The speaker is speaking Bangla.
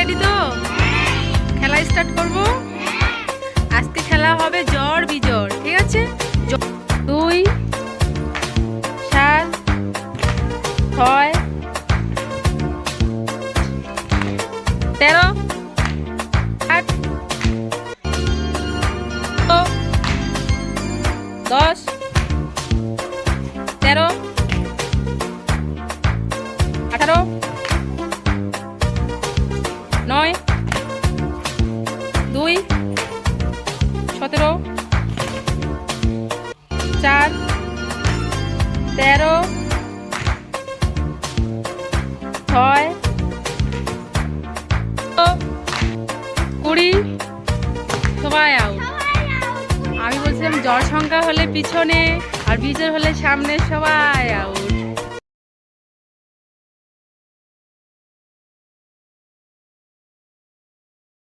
রেডি তো? খেলা স্টার্ট করব? আজকে খেলা হবে জ্বর বিজর, ঠিক আছে? দুই, সাত, ছয়, তেরো, আট দশ, তেরো, আঠারো দুই, সতেরো, চার, তেরো, ছয়, কুড়ি। সবাই আউট আমি বলছিলাম জ্বর সংখ্যা হলে পিছনে আর বিজয় হলে সামনে, সবাই আউট